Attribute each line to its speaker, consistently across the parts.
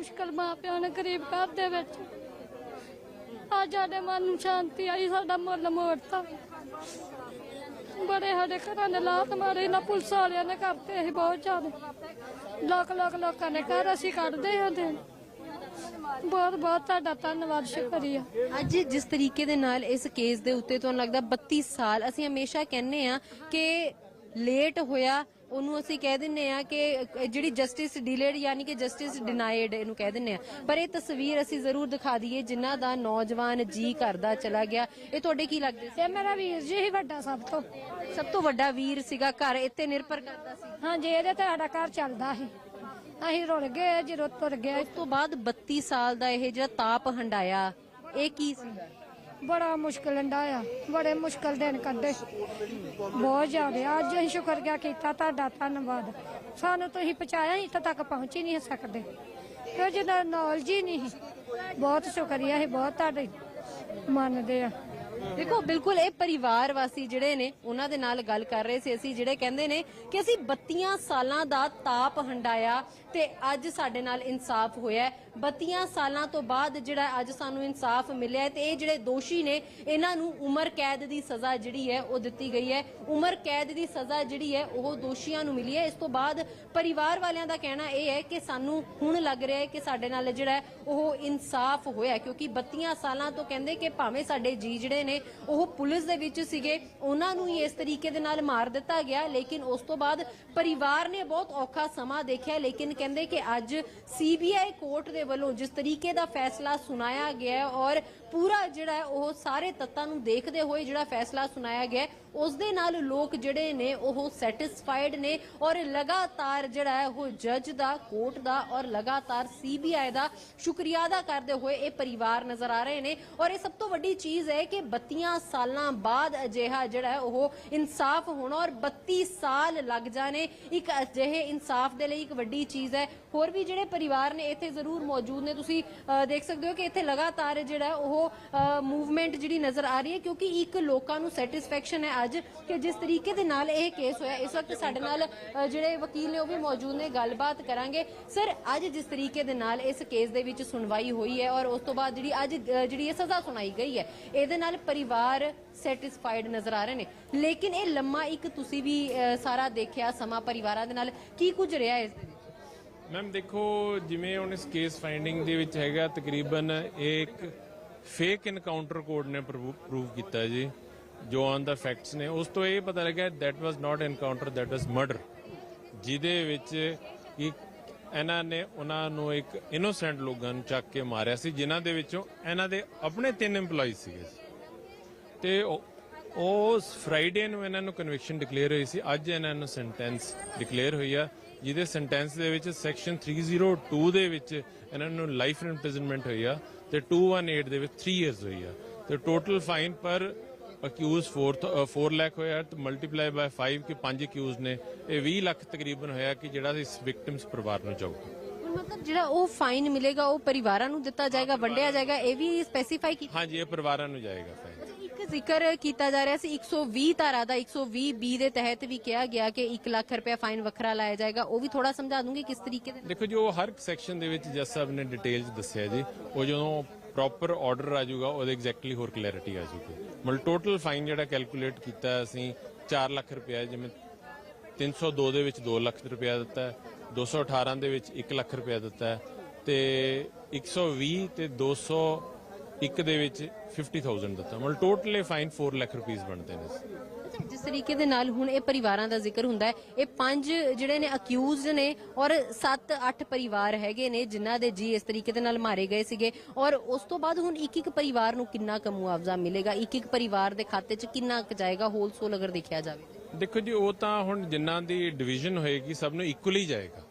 Speaker 1: ਮੁਸ਼ਕਲ ਮਾਂ ਪਿਓ ਨੇ ਗਰੀਬ ਘਰ ਦੇ ਵਿੱਚ। ਅੱਜ ਸਾਡੇ ਮਨ ਨੂੰ ਸ਼ਾਂਤੀ ਆਈ, ਸਾਡਾ ਮੁੱਲ ਮੋੜਤਾ। ਬੜੇ ਸਾਡੇ ਘਰਾਂ ਦੇ ਲਾਤ ਮਾਰੇ, ਨਾ ਪੁਲਿਸ ਵਾਲਿਆਂ ਨੇ ਕਰਤੇ ਸੀ ਬਹੁਤ ਜ਼ਿਆਦਾ। ਲੋਕ ਲੋਕ ਲੋਕਾਂ ਨੇ ਘਰ ਅਸੀਂ ਕੱਢਦੇ ਹੁੰਦੇ ਬਹੁਤ ਬਹੁਤ ਤੁਹਾਡਾ ਧੰਨਵਾਦ, ਸ਼ੁਕਰੀਆ।
Speaker 2: ਅੱਜ ਜਿਸ ਤਰੀਕੇ ਦੇ ਨਾਲ ਇਸ ਕੇਸ ਦੇ ਉੱਤੇ ਤੁਹਾਨੂੰ ਲੱਗਦਾ 32 ਸਾਲ ਅਸੀਂ ਹਮੇਸ਼ਾ ਕਹਿੰਨੇ ਆ ਕਿ ਲੇਟ ਹੋਇਆ ਉਹਨੂੰ ਅਸੀਂ ਕਹਿ ਦਿੰਨੇ ਆ ਕਿ ਜਿਹੜੀ ਜਸਟਿਸ ਡਿਲੇਡ ਯਾਨੀ ਕਿ ਜਸਟਿਸ ਡਿਨਾਈਡ ਇਹਨੂੰ ਕਹਿ ਦਿੰਨੇ ਆ। ਪਰ ਇਹ ਤਸਵੀਰ ਅਸੀਂ ਜ਼ਰੂਰ ਦਿਖਾ ਦਈਏ ਜਿਨ੍ਹਾਂ ਦਾ ਨੌਜਵਾਨ ਜੀ ਕਰਦਾ ਚਲਾ ਗਿਆ। ਇਹ ਤੁਹਾਡੇ ਕੀ ਲੱਗਦੇ? ਸੀ
Speaker 1: ਇਹ ਮੇਰਾ ਵੀਰ ਜੀ ਹੀ ਵੱਡਾ ਸਭ ਤੋਂ।
Speaker 2: ਸਭ ਤੋਂ ਵੱਡਾ ਵੀਰ ਸੀਗਾ ਘਰ ਇੱਥੇ ਨਿਰਭਰ ਕਰਦਾ ਸੀ।
Speaker 1: ਹਾਂਜੀ ਇਹਦੇ ਤੇ ਸਾਡਾ ਘਰ ਚੱਲਦਾ ਸੀ। ਅਸੀਂ ਰੁੜ ਗਏ ਜਦੋਂ ਤੁਰ ਗਏ
Speaker 2: ਉਸ ਤੋਂ ਬਾਅਦ 32 ਸਾਲ ਦਾ ਇਹ ਜਿਹੜਾ ਤਾਪ ਹੰਡਾਇਆ ਇਹ ਕੀ ਸੀ?
Speaker 1: ਬੜਾ ਮੁਸ਼ਕਲ ਹੰਡਾਇਆ ਬੜੇ ਮੁਸ਼ਕਲ ਦਿਨ ਕੱਢੇ। ਬਹੁਤ ਜ਼ਿਆਦਾ, ਅੱਜ ਅਸੀਂ ਸ਼ੁਕਰੀਆ ਕੀਤਾ ਤੁਹਾਡਾ ਧੰਨਵਾਦ। ਸਾਨੂੰ ਤੁਸੀਂ ਪਹੁੰਚਾਇਆ ਇੱਥੇ ਤੱਕ ਪਹੁੰਚ ਹੀ ਨਹੀਂ ਸਕਦੇ। ਕਿਉਂ ਜਿਹਦਾ ਨੌਲੇਜ ਹੀ ਨਹੀਂ ਬਹੁਤ ਸ਼ੁਕਰੀਆ ਹੈ ਬਹੁਤ ਤੁਹਾਡੇ ਮੰਨਦੇ ਆ।
Speaker 2: ਦੇਖੋ, ਬਿਲਕੁਲ ਇਹ ਪਰਿਵਾਰ ਵਾਸੀ ਜਿਹੜੇ ਨੇ, ਉਹਨਾਂ ਦੇ ਨਾਲ ਗੱਲ ਕਰ ਰਹੇ ਸੀ ਅਸੀਂ, ਜਿਹੜੇ ਕਹਿੰਦੇ ਨੇ ਕਿ ਅਸੀਂ 32 ਸਾਲਾਂ ਦਾ ਤਾਪ ਹੰਡਾਇਆ ਤੇ ਅੱਜ ਸਾਡੇ ਨਾਲ ਇਨਸਾਫ ਹੋਇਆ। 32 ਸਾਲਾਂ ਤੋਂ ਬਾਅਦ ਜਿਹੜਾ ਅੱਜ ਸਾਨੂੰ ਇਨਸਾਫ ਮਿਲਿਆ ਤੇ ਇਹ ਜਿਹੜੇ ਦੋਸ਼ੀ ਨੇ, ਇਹਨਾਂ ਨੂੰ ਉਮਰ ਕੈਦ ਦੀ ਸਜ਼ਾ ਜਿਹੜੀ ਹੈ, ਉਹ ਦਿੱਤੀ ਗਈ ਹੈ। ਉਮਰ ਕੈਦ ਦੀ ਸਜ਼ਾ ਜਿਹੜੀ ਹੈ, ਉਹ ਦੋਸ਼ੀਆਂ ਨੂੰ ਮਿਲੀ ਹੈ। ਇਸ ਤੋਂ ਬਾਅਦ ਪਰਿਵਾਰ ਵਾਲਿਆਂ ਦਾ ਕਹਿਣਾ ਇਹ ਹੈ ਕਿ ਸਾਨੂੰ ਹੁਣ ਲੱਗ ਰਿਹਾ ਹੈ ਕਿ ਸਾਡੇ ਨਾਲ ਜਿਹੜਾ ਉਹ ਇਨਸਾਫ ਹੋਇਆ ਕਿਉਂਕਿ 32 ਸਾਲਾਂ ਤੋਂ ਕਹਿੰਦੇ ਕਿ ਭਾਵੇਂ ਸਾਡੇ ਜੀ ਜਿਹੜੇ ਨੇ, ਉਹ ਪੁਲਿਸ ਦੇ ਵਿੱਚ ਸੀਗੇ, ਉਹਨਾਂ ਨੂੰ ਹੀ ਇਸ ਤਰੀਕੇ ਦੇ ਨਾਲ ਮਾਰ ਦਿੱਤਾ ਗਿਆ। ਲੇਕਿਨ ਉਸ ਤੋਂ ਬਾਅਦ ਪਰਿਵਾਰ ਨੇ ਬਹੁਤ ਔਖਾ ਸਮਾਂ ਦੇਖਿਆ। ਲੇਕਿਨ ਕਹਿੰਦੇ ਕਿ ਅੱਜ ਸੀਬੀਆਈ ਕੋਰਟ ਦੇ ਵੱਲੋਂ ਜਿਸ ਤਰੀਕੇ ਦਾ ਫੈਸਲਾ ਸੁਣਾਇਆ ਗਿਆ ਔਰ ਪੂਰਾ ਜਿਹੜਾ ਉਹ ਸਾਰੇ ਤੱਤਾਂ ਨੂੰ ਦੇਖਦੇ ਹੋਏ ਜਿਹੜਾ ਫੈਸਲਾ ਸੁਣਾਇਆ ਗਿਆ ਹੈ, ਉਸ ਦੇ ਨਾਲ ਲੋਕ ਜਿਹੜੇ ਨੇ ਉਹ ਸੈਟੀਸਫਾਈਡ ਨੇ ਔਰ ਲਗਾਤਾਰ ਜਿਹੜਾ ਹੈ ਉਹ ਜੱਜ ਦਾ ਕੋਰਟ ਦਾ ਔਰ ਲਗਾਤਾਰ ਸੀਬੀਆਈ ਦਾ ਸ਼ੁਕਰੀਆ ਅਦਾ ਕਰਦੇ ਹੋਏ ਇਹ ਪਰਿਵਾਰ ਨਜ਼ਰ ਆ ਰਹੇ ਨੇ। ਔਰ ਇਹ ਸਭ ਤੋਂ ਵੱਡੀ ਚੀਜ਼ ਹੈ ਕਿ 32 ਸਾਲਾਂ ਬਾਅਦ ਅਜਿਹਾ ਜਿਹੜਾ ਹੈ ਉਹ ਇਨਸਾਫ ਹੋਣਾ ਔਰ 32 ਸਾਲ ਲੱਗ ਜਾਣੇ ਇੱਕ ਅਜਿਹੇ ਇਨਸਾਫ ਦੇ ਲਈ ਇੱਕ ਵੱਡੀ ਚੀਜ਼ ਹੈ। ਹੋਰ ਵੀ ਜਿਹੜੇ ਪਰਿਵਾਰ ਨੇ ਇੱਥੇ ਜ਼ਰੂਰ ਮੌਜੂਦ ਨੇ। ਤੁਸੀਂ ਦੇਖ ਸਕਦੇ ਹੋ ਕਿ ਇੱਥੇ ਲਗਾਤਾਰ ਜਿਹੜਾ ਉਹ ਉਹ ਮੂਵਮੈਂਟ ਜਿਹੜੀ ਨਜ਼ਰ ਆ ਰਹੀ ਹੈ, ਕਿਉਂਕਿ ਇੱਕ ਲੋਕਾਂ ਨੂੰ ਸੈਟੀਸਫੈਕਸ਼ਨ ਹੈ ਅੱਜ ਕਿ ਜਿਸ ਤਰੀਕੇ ਦੇ ਨਾਲ ਇਹ ਕੇਸ ਹੋਇਆ, ਇਸ ਵਕਤ ਸਾਡੇ ਨਾਲ ਜਿਹੜੇ ਵਕੀਲ ਨੇ ਉਹ ਵੀ ਮੌਜੂਦ ਨੇ, ਗੱਲਬਾਤ ਕਰਾਂਗੇ। ਸਰ ਅੱਜ ਜਿਸ ਤਰੀਕੇ ਦੇ ਨਾਲ ਇਸ ਕੇਸ ਦੇ ਵਿੱਚ ਸੁਣਵਾਈ ਹੋਈ ਹੈ ਔਰ ਉਸ ਤੋਂ ਬਾਅਦ ਜਿਹੜੀ ਅੱਜ ਜਿਹੜੀ ਇਹ ਸਜ਼ਾ ਸੁਣਾਈ ਗਈ ਹੈ, ਇਹਦੇ ਨਾਲ ਪਰਿਵਾਰ ਸੈਟੀਸਫਾਈਡ ਨਜ਼ਰ ਆ ਰਹੇ ਨੇ। ਲੇਕਿਨ ਇਹ ਲੰਮਾ ਇੱਕ ਤੁਸੀਂ ਵੀ ਸਾਰਾ ਦੇਖਿਆ ਸਮਾਂ ਪਰਿਵਾਰਾਂ ਦੇ ਨਾਲ, ਕੀ ਕੁਝ ਰਿਹਾ ਇਸ ਦੇ ਵਿੱਚ?
Speaker 3: ਮੈਮ ਦੇਖੋ, ਜਿਵੇਂ ਹੁਣ ਇਸ ਕੇਸ ਫਾਈਂਡਿੰਗ ਦੇ ਵਿੱਚ ਹੈਗਾ, ਤਕਰੀਬਨ ਇੱਕ ਫੇਕ ਇਨਕਾਊਂਟਰ ਕੋਡ ਨੇ ਪ੍ਰੂਵ ਕੀਤਾ ਜੀ, ਜੋ ਆਨ ਦਾ ਫੈਕਟਸ ਨੇ। ਉਸ ਤੋਂ ਇਹ ਪਤਾ ਲੱਗਿਆ that was not encounter that was murder ਜਿਹਦੇ ਵਿੱਚ ਕਿ ਇਹਨਾਂ ਨੇ ਉਹਨਾਂ ਨੂੰ ਇੱਕ ਇਨੋਸੈਂਟ ਲੋਕਾਂ ਨੂੰ ਚੱਕ ਕੇ ਮਾਰਿਆ ਸੀ, ਜਿਨ੍ਹਾਂ ਦੇ ਵਿੱਚੋਂ ਇਹਨਾਂ ਦੇ ਆਪਣੇ ਤਿੰਨ EMPLOYEES ਸੀਗੇ ਤੇ ਉਸ ਫਰਾਈਡੇ ਨੂੰ ਇਹਨਾਂ ਨੂੰ ਕਨਵਿਕਸ਼ਨ ਡਿਕਲੇਅਰ ਹੋਈ ਸੀ। ਅੱਜ ਇਹਨਾਂ ਨੂੰ ਸੈਂਟੈਂਸ ਡਿਕਲੇਅਰ ਹੋਈ ਆ ਜਿਹਦੇ ਸੈਂਟੈਂਸ ਦੇ ਵਿੱਚ ਸੈਕਸ਼ਨ 302 ਦੇ ਵਿੱਚ ਇਹਨਾਂ ਨੂੰ ਲਾਈਫ ਇੰਪ੍ਰਿਜ਼ਨਮੈਂਟ ਹੋਈ ਆ ਤੇ 218 ਦੇ ਵਿੱਚ 3 ਇਅਰਸ ਹੋਈ ਆ। ਤੇ total fine per accused 4 4 lakh ਹੋਇਆ ਤੇ ਮਲਟੀਪਲਾਈ ਬਾਈ 5 ਕਿ 5 ਅਕਿਊਜ਼ ਨੇ ਇਹ 20 ਲੱਖ ਤਕਰੀਬਨ ਹੋਇਆ ਕਿ ਜਿਹੜਾ ਇਸ ਵਿਕਟਿਮਸ ਪਰਿਵਾਰ ਨੂੰ ਜਾਊਗਾ।
Speaker 2: ਮਤਲਬ ਜਿਹੜਾ ਉਹ ਫਾਈਨ ਮਿਲੇਗਾ ਉਹ ਪਰਿਵਾਰਾਂ ਨੂੰ ਦਿੱਤਾ ਜਾਏਗਾ ਵੰਡਿਆ ਜਾਏਗਾ ਇਹ ਵੀ ਸਪੈਸੀਫਾਈ ਕੀਤਾ
Speaker 3: ਹਾਂਜੀ ਇਹ ਪਰਿਵਾਰਾਂ ਨੂੰ ਜਾਏਗਾ
Speaker 2: ਜ਼ਿਕਰ ਕੀਤਾ ਜਾ ਰਿਹਾ ਸੀ। 120 ਧਾਰਾ ਦਾ 120 ਬੀ ਦੇ ਤਹਿਤ ਵੀ ਕਿਹਾ ਗਿਆ ਕਿ 1 ਲੱਖ ਰੁਪਏ ਫਾਈਨ ਵੱਖਰਾ ਲਾਇਆ ਜਾਏਗਾ। ਉਹ ਵੀ ਥੋੜਾ ਸਮਝਾ ਦੂੰਗੀ ਕਿਸ ਤਰੀਕੇ ਦੇ
Speaker 3: ਦੇਖੋ ਜੋ ਹਰ ਸੈਕਸ਼ਨ ਦੇ ਵਿੱਚ ਜੱਜ ਸਾਹਿਬ ਨੇ ਡਿਟੇਲ ਦੱਸਿਆ ਜੀ। ਉਹ ਜਦੋਂ ਪ੍ਰੋਪਰ ਆਰਡਰ ਆ ਜਾਊਗਾ, ਉਹਦੇ ਐਗਜ਼ੈਕਟਲੀ ਹੋਰ ਕਲੈਰਿਟੀ ਆ ਜਾਊਗੀ। ਮਤਲਬ ਟੋਟਲ ਫਾਈਨ ਜਿਹੜਾ ਕੈਲਕੂਲੇਟ ਕੀਤਾ ਅਸੀਂ 4 ਲੱਖ ਰੁਪਏ ਜਿਵੇਂ 302 ਦੇ ਵਿੱਚ 2 ਲੱਖ ਰੁਪਏ ਦਿੱਤਾ ਹੈ 218 ਦੇ ਵਿੱਚ 1 ਲੱਖ ਰੁਪਏ ਦਿੱਤਾ ਹੈ, ਤੇ 120 ਤੇ 201 ਦੇ ਵਿੱਚ 50000 ਦਿੱਤਾ। ਮਤਲਬ ਟੋਟਲ ਫਾਈਨ 4 ਲੱਖ ਰੁਪਏ ਬਣਦੇ ਨੇ
Speaker 2: ਅੱਛਾ, ਜਿਸ ਤਰੀਕੇ ਦੇ ਨਾਲ ਹੁਣ ਇਹ ਪਰਿਵਾਰਾਂ ਦਾ ਜ਼ਿਕਰ ਹੁੰਦਾ ਹੈ ਇਹ ਪੰਜ ਜਿਹੜੇ ਨੇ ਅਕਿਊਜ਼ਡ ਨੇ ਔਰ 7-8 ਪਰਿਵਾਰ ਹੈਗੇ ਨੇ ਜਿਨ੍ਹਾਂ ਦੇ ਜੀ ਇਸ ਤਰੀਕੇ ਦੇ ਨਾਲ ਮਾਰੇ ਗਏ ਸੀਗੇ ਔਰ ਉਸ ਤੋਂ ਬਾਅਦ ਹੁਣ ਇੱਕ ਇੱਕ ਪਰਿਵਾਰ ਨੂੰ ਕਿੰਨਾ ਕੁ ਮੁਆਵਜ਼ਾ ਮਿਲੇਗਾ? ਇੱਕ ਇੱਕ ਪਰਿਵਾਰ ਦੇ ਖਾਤੇ 'ਚ ਕਿੰਨਾ ਕੁ ਜਾਏਗਾ? ਹੋਲਸੋਲ ਅਗਰ ਦੇਖਿਆ ਜਾਵੇ
Speaker 3: ਦੇਖੋ ਜੀ ਉਹ ਤਾਂ ਹੁਣ ਜਿਨ੍ਹਾਂ ਦੀ ਡਿਵੀਜ਼ਨ ਹੋਏਗੀ ਸਭ ਨੂੰ ਇਕੁਅਲੀ ਜਾਏਗਾ।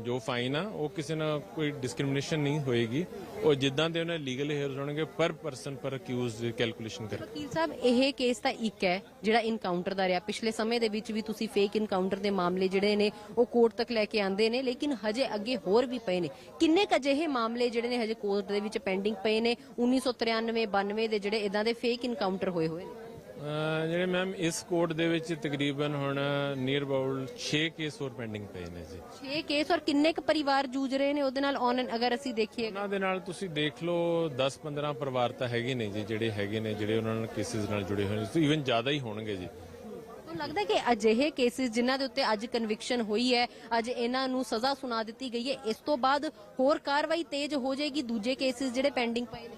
Speaker 3: ਜੋ ਫਾਈਨ ਆ, ਉਹ ਕਿਸੇ ਨਾਲ ਕੋਈ ਡਿਸਕ੍ਰਿਮੀਨੇਸ਼ਨ ਨਹੀਂ ਹੋਏਗੀ। ਉਹ ਜਿੱਦਾਂ ਦੇ ਉਹਨਾਂ ਲੀਗਲ ਹੇਅਰਸ ਹੋਣਗੇ ਪਰ ਪਰਸਨ ਪਰ ਅਕਿਊਜ਼ ਕੈਲਕੂਲੇਸ਼ਨ ਕਰਕੇ।
Speaker 2: ਵਕੀਲ ਸਾਹਿਬ, ਇਹ ਕੇਸ ਤਾਂ ਇੱਕ ਹੈ, ਜਿਹੜਾ ਇਨਕਾਊਂਟਰ ਦਾ ਰਿਹਾ। ਪਿਛਲੇ ਸਮੇਂ ਦੇ ਵਿੱਚ ਵੀ ਤੁਸੀਂ ਫੇਕ ਇਨਕਾਊਂਟਰ ਦੇ ਮਾਮਲੇ ਜਿਹੜੇ ਨੇ, ਉਹ ਕੋਰਟ ਤੱਕ ਲੈ ਕੇ ਆਂਦੇ ਨੇ, ਲੇਕਿਨ ਹਜੇ ਅੱਗੇ ਹੋਰ ਵੀ ਪਏ ਨੇ। ਕਿੰਨੇ ਕ ਅਜਿਹੇ ਮਾਮਲੇ ਜਿਹੜੇ ਨੇ ਹਜੇ ਕੋਰਟ ਦੇ ਵਿੱਚ ਪੈਂਡਿੰਗ ਪਏ ਨੇ? 1993 92 ਦੇ ਜਿਹੜੇ ਇਦਾਂ ਦੇ ਫੇਕ ਇਨਕਾਊਂਟਰ ਹੋਏ ਹੋਏ ਨੇ।
Speaker 3: ਅਹ ਜਿਹੜੇ ਮੈਮ ਇਸ ਕੋਰਟ ਦੇ ਵਿੱਚ ਤਕਰੀਬਨ ਹੁਣ ਨੀਅਰ ਅਬਾਊਟ 6 ਕੇਸ ਹੋਰ ਪੈਂਡਿੰਗ ਪਏ ਨੇ ਜੀ।
Speaker 2: 6 ਕੇਸ ਔਰ ਕਿੰਨੇ ਕੁ ਪਰਿਵਾਰ ਜੂਝ ਰਹੇ ਨੇ? ਉਹਦੇ ਨਾਲ ਔਨ ਅਗਰ ਅਸੀਂ ਦੇਖੀਏ
Speaker 3: ਉਹਨਾਂ ਦੇ ਨਾਲ ਤੁਸੀਂ ਦੇਖ ਲਓ 10-15 ਪਰਿਵਾਰ ਤਾਂ ਹੈਗੇ ਨੇ ਜੀ ਜਿਹੜੇ ਹੈਗੇ ਨੇ ਜਿਹੜੇ ਉਹਨਾਂ ਨਾਲ ਕੇਸਿਸ ਨਾਲ ਜੁੜੇ ਹੋਏ ਨੇ। ਇਵਨ ਜ਼ਿਆਦਾ ਹੀ ਹੋਣਗੇ ਜੀ।
Speaker 2: ਤੁਹਾਨੂੰ ਲੱਗਦਾ ਕਿ ਅਜਿਹੇ ਕੇਸਿਸ ਜਿਨ੍ਹਾਂ ਦੇ ਉੱਤੇ ਅੱਜ ਕਨਵਿਕਸ਼ਨ ਹੋਈ ਹੈ ਅੱਜ ਇਹਨਾਂ ਨੂੰ ਸਜ਼ਾ ਸੁਣਾ ਦਿੱਤੀ ਗਈ ਹੈ ਇਸ ਤੋਂ ਬਾਅਦ ਹੋਰ ਕਾਰਵਾਈ ਤੇਜ਼ ਹੋ ਜਾਏਗੀ? ਦੂਜੇ ਕੇਸਿਸ ਜਿਹੜੇ ਪੈਂਡਿੰਗ ਪਏ ਨੇ?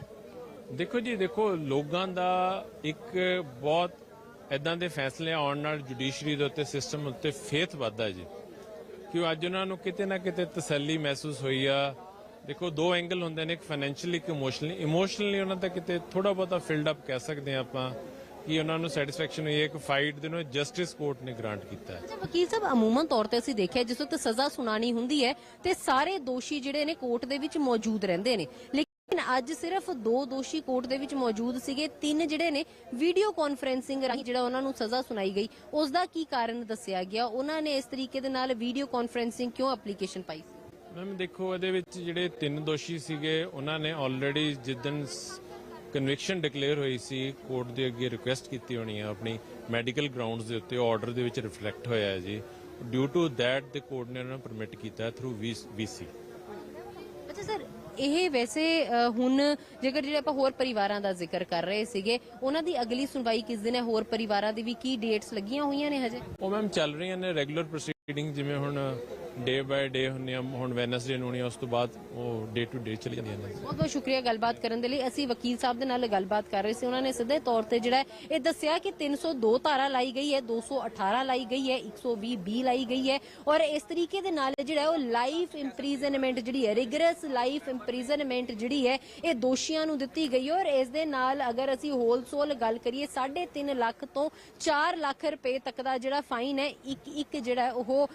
Speaker 3: ਦੇਖੋ ਜੀ, ਦੇਖੋ, ਲੋਕਾਂ ਦਾ ਇੱਕ ਬਹੁਤ ਇਦਾਂ ਦੇ ਫੈਸਲੇ ਆਉਣ ਨਾਲ ਜੁਡੀਸ਼ਰੀ ਦੇ ਉੱਤੇ ਸਿਸਟਮ ਉੱਤੇ ਫੇਥ ਵੱਧਦਾ ਜੀ। ਕਿ ਅੱਜ ਉਹਨਾਂ ਨੂੰ ਕਿਤੇ ਨਾ ਕਿਤੇ ਤਸੱਲੀ ਮਹਿਸੂਸ ਹੋਈ ਆ। ਦੇਖੋ, ਦੋ ਐਂਗਲ ਹੁੰਦੇ ਨੇ, ਇੱਕ ਫਾਈਨੈਂਸ਼ੀਅਲੀ ਇੱਕ ਇਮੋਸ਼ਨਲੀ ਇਮੋਸ਼ਨਲੀ ਉਹਨਾਂ ਦਾ ਕਿਤੇ ਥੋੜਾ ਬਹੁਤਾ ਫਿਲਡ ਅਪ ਕਹਿ ਸਕਦੇ ਆ ਆਪਾਂ ਕਿ ਉਹਨਾਂ ਨੂੰ ਸੈਟੀਸਫੈਕਸ਼ਨ ਹੋਈ ਹੈ ਕਿ ਫਾਈਟ ਦੇ ਨੂੰ ਜਸਟਿਸ ਕੋਰਟ ਨੇ ਗ੍ਰਾਂਟ ਕੀਤਾ ਹੈ।
Speaker 2: ਅੱਛਾ, ਵਕੀਲ ਸਾਹਿਬ, ਅਮੂਮਨ ਤੌਰ ਤੇ ਅਸੀਂ ਦੇਖਿਆ, ਜਿਸ ਵਕਤ ਸਜ਼ਾ ਸੁਣਾਣੀ ਹੁੰਦੀ ਹੈ ਤੇ ਸਾਰੇ ਦੋਸ਼ੀ ਜਿਹੜੇ ਨੇ ਕੋਰਟ ਦੇ ਵਿੱਚ ਮੌਜੂਦ ਰਹਿੰਦੇ ਨੇ। ਅੱਜ ਸਿਰਫ ਦੋ ਦੋਸ਼ੀ ਕੋਰਟ ਦੇ ਵਿੱਚ ਮੌਜੂਦ ਸੀਗੇ। ਤਿੰਨ ਜਿਹੜੇ ਨੇ ਵੀਡੀਓ ਕਾਨਫਰੈਂਸਿੰਗ ਰਾਹੀਂ ਜਿਹੜਾ ਉਹਨਾਂ ਨੂੰ ਸਜ਼ਾ ਸੁਣਾਈ ਗਈ। ਉਸ ਦਾ ਕੀ ਕਾਰਨ ਦੱਸਿਆ ਗਿਆ? ਉਹਨਾਂ ਨੇ ਇਸ ਤਰੀਕੇ ਦੇ ਨਾਲ ਵੀਡੀਓ ਕਾਨਫਰੈਂਸਿੰਗ ਕਿਉਂ ਐਪਲੀਕੇਸ਼ਨ ਪਾਈ
Speaker 3: ਮੈਮ ਦੇਖੋ ਇਹਦੇ ਵਿੱਚ ਜਿਹੜੇ ਤਿੰਨ ਦੋਸ਼ੀ ਸੀਗੇ ਉਹਨਾਂ ਨੇ ਆਲਰੇਡੀ ਜਿੱਦਨ ਕਨਵਿਕਸ਼ਨ ਡਿਕਲੇਅਰ ਹੋਈ ਸੀ ਕੋਰਟ ਦੇ ਅੱਗੇ ਰਿਕੁਐਸਟ ਕੀਤੀ ਹੋਣੀ ਹੈ ਆਪਣੀ ਮੈਡੀਕਲ ਗਰਾਊਂਡਸ ਦੇ ਉੱਤੇ ਆਰਡਰ ਦੇ ਵਿੱਚ ਰਿਫਲੈਕਟ ਹੋਇਆ ਹੈ ਜੀ। ਡਿਊ ਟੂ ਥੈਟ ਦੇ ਕੋਰਟ ਨੇ ਉਹਨਾਂ ਨੂੰ ਪਰਮਿਟ ਕੀਤਾ ਥਰੂ ਵੀਸੀ
Speaker 2: ਅੱਛਾ ਸਰ ਇਹ ਵੈਸੇ ਹੁਣ ਜੇਕਰ ਜਿਹੜੇ ਆਪਾਂ ਹੋਰ ਪਰਿਵਾਰਾਂ ਦਾ ਜ਼ਿਕਰ ਕਰ ਰਹੇ ਸੀਗੇ, ਉਹਨਾਂ ਦੀ ਅਗਲੀ ਸੁਣਵਾਈ ਕਿਸ ਦਿਨ ਹੈ? ਹੋਰ ਪਰਿਵਾਰਾਂ ਦੀ ਵੀ ਕੀ ਡੇਟਸ ਲੱਗੀਆਂ ਹੋਈਆਂ ਨੇ ਹਜੇ?
Speaker 3: ਉਹ ਮੈਮ ਚੱਲ ਰਹੀਆਂ ਨੇ ਰੈਗੂਲਰ ਪ੍ਰੋਸੀਡਿੰਗ ਜਿਵੇਂ ਹੁਣ ਡੇ ਬਾਏ ਡੇ ਹੁੰਦੀਆਂ ਹੁਣ ਵੈਨਸਡੇ ਨੂੰ ਹੋਣੀਆਂ ਉਸ ਤੋਂ ਬਾਅਦ ਉਹ ਡੇ ਟੂ ਡੇ ਚਲੀ ਜਾਂਦੀਆਂ ਨੇ।
Speaker 2: ਬਹੁਤ ਬਹੁਤ ਸ਼ੁਕਰੀਆ ਗੱਲਬਾਤ ਕਰਨ ਦੇ ਲਈ। ਅਸੀਂ ਵਕੀਲ ਸਾਹਿਬ ਦੇ ਨਾਲ ਗੱਲਬਾਤ ਕਰ ਰਹੇ ਸੀ। ਉਹਨਾਂ ਨੇ ਸਿੱਧੇ ਤੌਰ ਤੇ ਜਿਹੜਾ ਇਹ ਦੱਸਿਆ ਕਿ 302 ਧਾਰਾ ਲਾਈ ਗਈ ਹੈ 218 ਲਾਈ ਗਈ ਹੈ 120 ਬੀ ਲਾਈ ਗਈ ਹੈ ਔਰ ਇਸ ਤਰੀਕੇ ਦੇ ਨਾਲ ਜਿਹੜਾ ਉਹ ਲਾਈਫ ਇੰਪ੍ਰੀਜ਼ਨਮੈਂਟ ਜਿਹੜੀ ਹੈ ਰਿਗਰਸ ਲਾਈਫ ਇੰਪ੍ਰੀਜ਼ਨਮੈਂਟ ਜਿਹੜੀ ਹੈ, ਇਹ ਦੋਸ਼ੀਆਂ ਨੂੰ ਦਿੱਤੀ ਗਈ ਔਰ ਇਸ ਦੇ ਨਾਲ ਅਗਰ ਅਸੀਂ ਹੋਲਸੋਲ ਗੱਲ ਕਰੀਏ 3.5 ਲੱਖ ਤੋਂ 4 ਲੱਖ ਰੁਪਏ ਤੱਕ ਦਾ ਜਿਹੜਾ ਫਾਈਨ ਹੈ, ਇੱਕ ਇੱਕ ਜਿਹੜਾ ਉਹ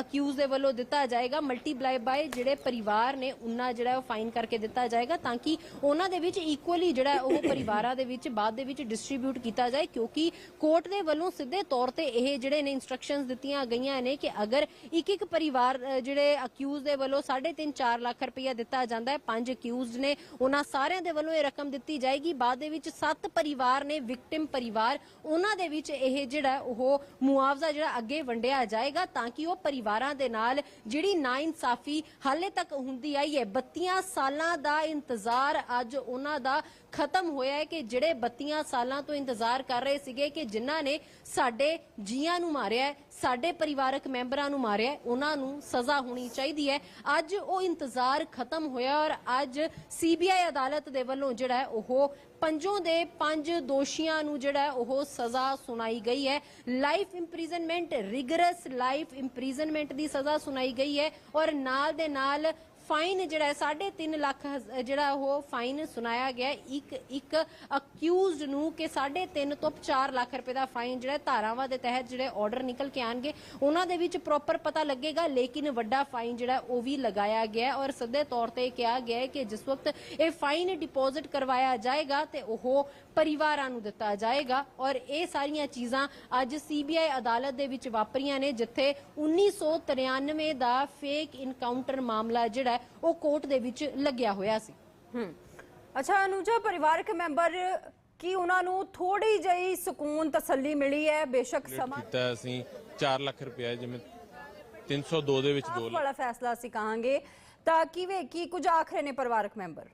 Speaker 2: ਅਕਿਊਜ਼ ਦੇ ਵੱਲੋਂ ਦਿੱਤਾ ਜਾਏਗਾ ਮਲਟੀਪਲਾਈ ਬਾਈ ਜਿਹੜੇ ਪਰਿਵਾਰ ਨੇ ਉਹਨਾਂ ਜਿਹੜਾ ਉਹ ਫਾਈਨ ਕਰਕੇ ਦਿੱਤਾ ਜਾਏਗਾ ਤਾਂ ਕਿ ਉਹਨਾਂ ਦੇ ਵਿੱਚ ਇਕੁਅਲੀ ਜਿਹੜਾ ਉਹ ਪਰਿਵਾਰਾਂ ਦੇ ਵਿੱਚ, ਬਾਅਦ ਦੇ ਵਿੱਚ ਡਿਸਟ੍ਰੀਬਿਊਟ ਕੀਤਾ ਜਾਏ ਕਿਉਂਕਿ ਕੋਰਟ ਦੇ ਵੱਲੋਂ ਸਿੱਧੇ ਤੌਰ ਤੇ ਇਹ ਜਿਹੜੇ ਨੇ ਇਨਸਟਰਕਸ਼ਨਸ ਦਿੱਤੀਆਂ ਗਈਆਂ ਨੇ ਕਿ ਅਗਰ ਇੱਕ ਇੱਕ ਪਰਿਵਾਰ ਜਿਹੜੇ ਅਕਿਊਜ਼ ਦੇ ਵੱਲੋਂ 3.5 4 ਲੱਖ ਰੁਪਇਆ ਦਿੱਤਾ ਜਾਂਦਾ ਹੈ, ਪੰਜ ਅਕਿਊਜ਼ਡ ਨੇ ਉਹਨਾਂ ਸਾਰਿਆਂ ਦੇ ਵੱਲੋਂ ਇਹ ਰਕਮ ਦਿੱਤੀ ਜਾਏਗੀ। ਬਾਅਦ ਦੇ ਵਿੱਚ ਸੱਤ ਪਰਿਵਾਰ ਨੇ ਵਿਕਟਿਮ ਪਰਿਵਾਰ ਉਹਨਾਂ ਦੇ ਵਿੱਚ ਇਹ ਜਿਹੜਾ ਉਹ ਮੁਆਵਜ਼ਾ ਜਿਹੜਾ ਅੱਗੇ ਵੰਡਿਆ ਜਾਏਗਾ ਤਾਂ ਕਿ ਉਹ ਪਰਿਵਾਰਾਂ ਦੇ ਨਾਲ ਜਿਹੜੀ ਨਾਇਨਸਾਫੀ ਹਾਲੇ ਤੱਕ ਹੁੰਦੀ ਆਈ ਹੈ। 32 ਸਾਲਾਂ ਦਾ ਇੰਤਜ਼ਾਰ ਅੱਜ ਉਹਨਾਂ ਦਾ ਖਤਮ ਹੋਇਆ ਹੈ ਕਿ ਜਿਹੜੇ 32 ਸਾਲਾਂ ਤੋਂ ਇੰਤਜ਼ਾਰ ਕਰ ਰਹੇ ਸੀਗੇ ਕਿ ਜਿਨ੍ਹਾਂ ਨੇ ਸਾਡੇ ਜੀਆਂ ਨੂੰ ਮਾਰਿਆ ਸਾਡੇ ਪਰਿਵਾਰਕ ਮੈਂਬਰਾਂ ਨੂੰ ਮਾਰਿਆ ਉਹਨਾਂ ਨੂੰ ਸਜ਼ਾ ਹੋਣੀ ਚਾਹੀਦੀ ਹੈ। ਅੱਜ ਉਹ ਇੰਤਜ਼ਾਰ ਖਤਮ ਹੋਇਆ ਔਰ ਅੱਜ ਸੀਬੀਆਈ ਅਦਾਲਤ ਦੇ ਵੱਲੋਂ ਜਿਹੜਾ ਉਹ ਪੰਜੋਂ ਦੇ ਪੰਜ ਦੋਸ਼ੀਆਂ ਨੂੰ ਜਿਹੜਾ ਉਹ ਸਜ਼ਾ ਸੁਣਾਈ ਗਈ ਹੈ। ਲਾਈਫ ਇੰਪ੍ਰੀਜ਼ਨਮੈਂਟ, ਰਿਗਰਸ ਲਾਈਫ ਇੰਪ੍ਰੀਜ਼ਨਮੈਂਟ ਦੀ ਸਜ਼ਾ ਸੁਣਾਈ ਗਈ ਹੈ ਔਰ ਨਾਲ ਦੇ ਨਾਲ ਫਾਈਨ ਜਿਹੜਾ ਹੈ 3.5 ਲੱਖ ਹਜ਼- ਜਿਹੜਾ ਉਹ ਫਾਈਨ ਸੁਣਾਇਆ ਗਿਆ ਇੱਕ ਇੱਕ ਅਕਿਊਜ਼ਡ ਨੂੰ ਕਿ 3.5 ਤੋਂ 4 ਲੱਖ ਰੁਪਏ ਦਾ ਫਾਈਨ ਜਿਹੜਾ ਧਾਰਾਵਾਂ ਦੇ ਤਹਿਤ ਜਿਹੜੇ ਆਰਡਰ ਨਿਕਲ ਕੇ ਆਣਗੇ ਉਹਨਾਂ ਦੇ ਵਿੱਚ ਪ੍ਰੋਪਰ ਪਤਾ ਲੱਗੇਗਾ, ਲੇਕਿਨ ਵੱਡਾ ਫਾਈਨ ਜਿਹੜਾ ਉਹ ਵੀ ਲਗਾਇਆ ਗਿਆ ਔਰ ਸਿੱਧੇ ਤੌਰ ਤੇ ਕਿਹਾ ਗਿਆ ਕਿ ਜਿਸ ਵਕਤ ਇਹ ਫਾਈਨ ਡਿਪੋਜ਼ਿਟ ਕਰਵਾਇਆ ਜਾਏਗਾ ਤੇ ਉਹ ਪਰਿਵਾਰਾਂ ਨੂੰ ਦਿੱਤਾ ਜਾਏਗਾ ਔਰ ਇਹ ਸਾਰੀਆਂ ਚੀਜ਼ਾਂ ਅੱਜ ਸੀਬੀਆਈ ਅਦਾਲਤ ਦੇ ਵਿੱਚ ਵਾਪਰੀਆਂ ਨੇ ਜਿੱਥੇ 1993 ਦਾ ਫੇਕ ਇਨਕਾਊਂਟਰ ਮਾਮਲਾ ਜਿਹੜਾ ਉਹ ਕੋਰਟ ਦੇ ਵਿੱਚ ਲੱਗਿਆ ਹੋਇਆ ਸੀ।
Speaker 4: ਹੂੰ। ਅੱਛਾ ਅਨੁਜਾ ਪਰਿਵਾਰਕ ਮੈਂਬਰ ਕੀ ਉਹਨਾਂ ਨੂੰ ਥੋੜੀ ਜਿਹੀ ਸਕੂਨ ਤਸੱਲੀ ਮਿਲੀ ਹੈ? ਬੇਸ਼ੱਕ ਸਮਾਂ
Speaker 3: ਕੀਤਾ ਅਸੀਂ 4 ਲੱਖ ਰੁਪਏ ਜਿਵੇਂ 302 ਦੇ ਵਿੱਚ 2 ਲੱਖ।
Speaker 4: ਵਾਲਾ ਫੈਸਲਾ ਅਸੀਂ ਕਹਾਂਗੇ। ਤਾਂ ਕਿਵੇਂ ਕੀ ਕੁਝ ਆਖ ਰਹੇ ਨੇ ਪਰਿਵਾਰਕ ਮੈਂਬਰ?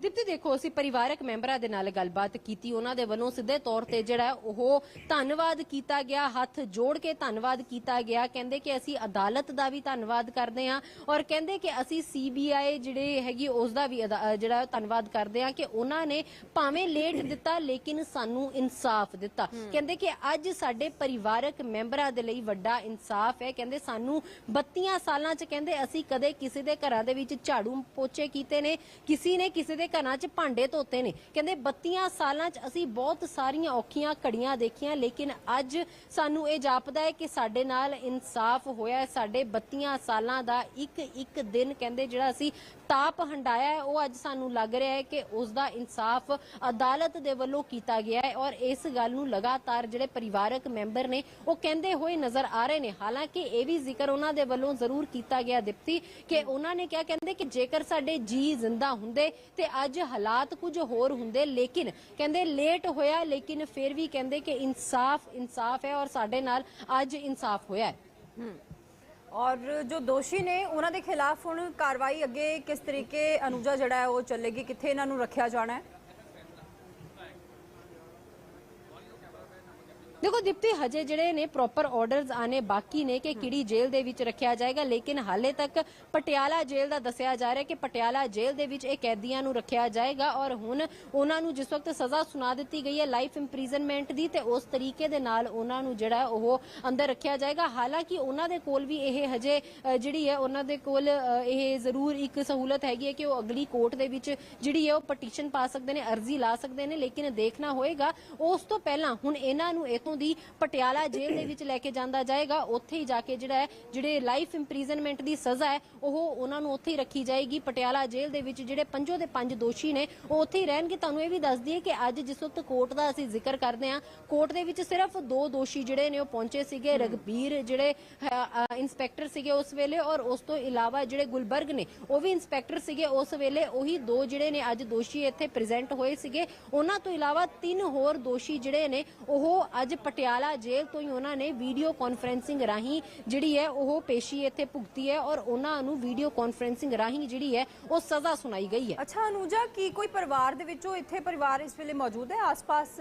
Speaker 2: ਦੀਪਤੀ ਦੇਖੋ ਅਸੀਂ ਪਰਿਵਾਰਕ ਮੈਂਬਰਾਂ ਦੇ ਨਾਲ ਗੱਲਬਾਤ ਕੀਤੀ ਉਹਨਾਂ ਦੇ ਵੱਲੋਂ ਸਿੱਧੇ ਤੌਰ ਤੇ ਜਿਹੜਾ ਉਹ ਧੰਨਵਾਦ ਕੀਤਾ ਗਿਆ ਹੱਥ ਜੋੜ ਕੇ ਧੰਨਵਾਦ ਕੀਤਾ ਗਿਆ ਕਹਿੰਦੇ ਕਿ ਅਸੀਂ ਅਦਾਲਤ ਦਾ ਵੀ ਧੰਨਵਾਦ ਕਰਦੇ ਹਾਂ ਔਰ ਕਹਿੰਦੇ ਕਿ ਅਸੀਂ ਸੀਬੀਆਈ ਜਿਹੜੇ ਹੈਗੀ ਉਸ ਦਾ ਵੀ ਜਿਹੜਾ ਧੰਨਵਾਦ ਕਰਦੇ ਹਾਂ ਕਿ ਉਹਨਾਂ ਨੇ ਭਾਵੇਂ ਲੇਟ ਦਿੱਤਾ ਲੇਕਿਨ ਸਾਨੂੰ ਇਨਸਾਫ ਦਿੱਤਾ। ਕਹਿੰਦੇ ਕਿ ਅੱਜ ਸਾਡੇ ਪਰਿਵਾਰਕ ਮੈਂਬਰਾਂ ਦੇ ਲਈ ਵੱਡਾ ਇਨਸਾਫ ਹੈ ਕਹਿੰਦੇ ਸਾਨੂੰ 32 ਸਾਲਾਂ ਚ ਕਹਿੰਦੇ ਅਸੀਂ ਕਦੇ ਕਿਸੇ ਦੇ ਘਰਾਂ ਦੇ ਵਿੱਚ ਝਾੜੂ ਪੋਚੇ ਕੀਤੇ ਨੇ ਕਿਸੇ ਨੇ ਕਿਸੇ ਦੇ ਘਰਾਂ 'ਚ ਭਾਂਡੇ ਧੋਤੇ ਨੇ। ਕਹਿੰਦੇ 32 ਸਾਲਾਂ 'ਚ ਅਸੀਂ ਬਹੁਤ ਸਾਰੀਆਂ ਔਖੀਆਂ ਘੜੀਆਂ ਦੇਖੀਆਂ, ਲੇਕਿਨ ਅੱਜ ਸਾਨੂੰ ਇਹ ਜਾਪਦਾ ਹੈ ਕਿ ਸਾਡੇ ਨਾਲ ਇਨਸਾਫ ਹੋਇਆ ਸਾਡੇ 32 ਸਾਲਾਂ ਦਾ ਇੱਕ ਇੱਕ ਦਿਨ ਕਹਿੰਦੇ ਜਿਹੜਾ ਅਸੀਂ ਤਾਪ ਹੰਡਾਇਆ ਉਹ ਅੱਜ ਸਾਨੂੰ ਲੱਗ ਰਿਹਾ ਹੈ ਕਿ ਉਸ ਦਾ ਇਨਸਾਫ ਅਦਾਲਤ ਦੇ ਵੱਲੋਂ ਕੀਤਾ ਗਿਆ ਹੈ ਔਰ ਇਸ ਗੱਲ ਨੂੰ ਲਗਾਤਾਰ ਜਿਹੜੇ ਪਰਿਵਾਰਕ ਮੈਂਬਰ ਨੇ, ਉਹ ਕਹਿੰਦੇ ਹੋਏ ਨਜ਼ਰ ਆ ਰਹੇ ਨੇ। ਹਾਲਾਂਕਿ ਇਹ ਵੀ ਜ਼ਿਕਰ ਉਹਨਾਂ ਦੇ ਵੱਲੋਂ ਜ਼ਰੂਰ ਕੀਤਾ ਗਿਆ। ਦਿਪਤੀ, ਕਿ ਉਹਨਾਂ ਨੇ ਕਿਹਾ, ਕਹਿੰਦੇ ਕਿ ਜੇਕਰ ਸਾਡੇ ਜੀ ਜ਼ਿੰਦਾ ਹੁੰਦੇ ਤੇ ਅੱਜ ਹਾਲਾਤ ਕੁਝ ਹੋਰ ਹੁੰਦੇ, ਲੇਕਿਨ ਕਹਿੰਦੇ ਲੇਟ ਹੋਇਆ, ਲੇਕਿਨ ਫਿਰ ਵੀ ਕਹਿੰਦੇ ਕਿ ਇਨਸਾਫ ਇਨਸਾਫ ਹੈ ਔਰ ਸਾਡੇ ਨਾਲ ਅੱਜ ਇਨਸਾਫ ਹੋਇਆ ਹੈ।
Speaker 4: ਔਰ ਜੋ ਦੋਸ਼ੀ ਨੇ, ਉਹਨਾਂ ਦੇ ਖਿਲਾਫ ਹੁਣ ਕਾਰਵਾਈ ਅੱਗੇ ਕਿਸ ਤਰੀਕੇ ਅਨੁਜਾ ਜਿਹੜਾ ਹੈ ਉਹ ਚੱਲੇਗੀ, ਕਿੱਥੇ ਇਹਨਾਂ ਨੂੰ ਰੱਖਿਆ ਜਾਣਾ ਹੈ?
Speaker 2: ਦੇਖੋ ਦੀਪਤੀ, ਹਜੇ ਜਿਹੜੇ ਨੇ ਪ੍ਰੋਪਰ ਆਰਡਰਸ ਆਨੇ ਬਾਕੀ ਨੇ ਕਿ ਕਿਹੜੀ ਜੇਲ੍ਹ ਦੇ ਵਿੱਚ ਰੱਖਿਆ ਜਾਏਗਾ, ਲੇਕਿਨ ਹਾਲੇ ਤੱਕ ਪਟਿਆਲਾ ਜੇਲ੍ਹ ਦਾ ਦੱਸਿਆ ਜਾ ਰਿਹਾ ਕਿ ਪਟਿਆਲਾ ਜੇਲ੍ਹ ਦੇ ਵਿੱਚ ਇਹ ਕੈਦੀਆਂ ਨੂੰ ਰੱਖਿਆ ਜਾਏਗਾ ਔਰ ਹੁਣ ਉਹਨਾਂ ਨੂੰ ਜਿਸ ਵਕਤ ਸਜ਼ਾ ਸੁਣਾ ਦਿੱਤੀ ਗਈ ਹੈ ਲਾਈਫ ਇੰਪ੍ਰੀਜ਼ਨਮੈਂਟ ਦੀ, ਤੇ ਉਸ ਤਰੀਕੇ ਦੇ ਨਾਲ ਉਹਨਾਂ ਨੂੰ ਜਿਹੜਾ ਉਹ ਅੰਦਰ ਰੱਖਿਆ ਜਾਏਗਾ। ਹਾਲਾਂਕਿ ਉਹਨਾਂ ਦੇ ਕੋਲ ਵੀ ਇਹ ਹਜੇ ਜਿਹੜੀ ਹੈ, ਉਹਨਾਂ ਦੇ ਕੋਲ ਇਹ ਜ਼ਰੂਰ ਇੱਕ ਸਹੂਲਤ ਹੈਗੀ ਹੈ ਕਿ ਉਹ ਅਗਲੀ ਕੋਰਟ ਦੇ ਵਿੱਚ ਜਿਹੜੀ ਹੈ ਉਹ ਪਟੀਸ਼ਨ ਪਾ ਸਕਦੇ ਨੇ, ਅਰਜ਼ੀ ਲਾ ਸਕਦੇ ਨੇ, ਲੇਕਿਨ ਦੇਖਣਾ ਹੋਏਗਾ। ਉਸ ਤੋਂ ਪਹਿਲਾਂ ਹੁਣ ਇਹਨਾਂ ਨੂੰ ਇਥੋਂ ਦੀ ਪਟਿਆਲਾ ਜੇਲ੍ਹ ਦੇ ਵਿੱਚ ਲੈ ਕੇ ਜਾਂਦਾ ਜਾਏਗਾ। ਉੱਥੇ ਹੀ ਜਾ ਕੇ ਜਿਹੜਾ ਹੈ ਜਿਹੜੇ ਲਾਈਫ ਇੰਪ੍ਰੀਜ਼ਨਮੈਂਟ ਦੀ ਸਜ਼ਾ ਹੈ ਉਹ ਉਹਨਾਂ ਨੂੰ ਉੱਥੇ ਹੀ ਰੱਖੀ ਜਾਏਗੀ। ਪਟਿਆਲਾ ਜੇਲ੍ਹ ਦੇ ਵਿੱਚ ਜਿਹੜੇ ਪੰਜੋ ਦੇ ਪੰਜ ਦੋਸ਼ੀ ਨੇ ਉਹ ਉੱਥੇ ਹੀ ਰਹਿਣਗੇ। ਤੁਹਾਨੂੰ ਇਹ ਵੀ ਦੱਸ ਦਈਏ ਕਿ ਅੱਜ ਜਿਸ ਵਕਤ ਕੋਰਟ ਦਾ ਅਸੀਂ ਜ਼ਿਕਰ ਕਰਦੇ ਹਾਂ ਕੋਰਟ ਦੇ ਵਿੱਚ ਸਿਰਫ ਦੋ ਦੋਸ਼ੀ ਜਿਹੜੇ ਨੇ ਉਹ ਪਹੁੰਚੇ ਸੀਗੇ ਰਗਬੀਰ ਜਿਹੜੇ ਇੰਸਪੈਕਟਰ ਸੀਗੇ ਉਸ ਵੇਲੇ ਔਰ ਉਸ ਤੋਂ ਇਲਾਵਾ ਜਿਹੜੇ ਗੁਲਬਰਗ ਨੇ ਉਹ ਵੀ ਇੰਸਪੈਕਟਰ ਸੀਗੇ ਉਸ ਵੇਲੇ। ਉਹੀ ਦੋ ਜਿਹੜੇ ਨੇ ਅੱਜ ਦੋਸ਼ੀ ਇੱਥੇ ਪ੍ਰੈਜ਼ੈਂਟ ਹੋਏ ਸੀਗੇ। ਉਹਨਾਂ ਤੋਂ ਇਲਾਵਾ ਤਿੰਨ ਹੋਰ ਦੋਸ਼ੀ ਜਿਹੜੇ ਨੇ ਉਹ ਅੱਜ ਪਟਿਆਲਾ ਜੇਲ੍ਹ ਤੋਂ ਹੀ ਉਹਨਾਂ ਨੇ ਵੀਡੀਓ ਕਾਨਫਰੈਂਸਿੰਗ ਰਾਹੀਂ ਜਿਹੜੀ ਹੈ ਉਹ ਪੇਸ਼ੀ ਇੱਥੇ ਭੁਗਤੀ ਹੈ ਔਰ ਉਹਨਾਂ ਨੂੰ ਵੀਡੀਓ ਕਾਨਫਰੈਂਸਿੰਗ ਰਾਹੀਂ ਜਿਹੜੀ ਹੈ ਉਹ ਸਜ਼ਾ ਸੁਣਾਈ ਗਈ ਹੈ।
Speaker 4: ਅੱਛਾ, ਅਨੁਜਾ, ਕੀ ਕੋਈ ਪਰਿਵਾਰ ਦੇ ਵਿੱਚੋਂ ਇੱਥੇ ਪਰਿਵਾਰ ਇਸ ਵੇਲੇ ਮੌਜੂਦ ਹੈ? ਆਸ-ਪਾਸ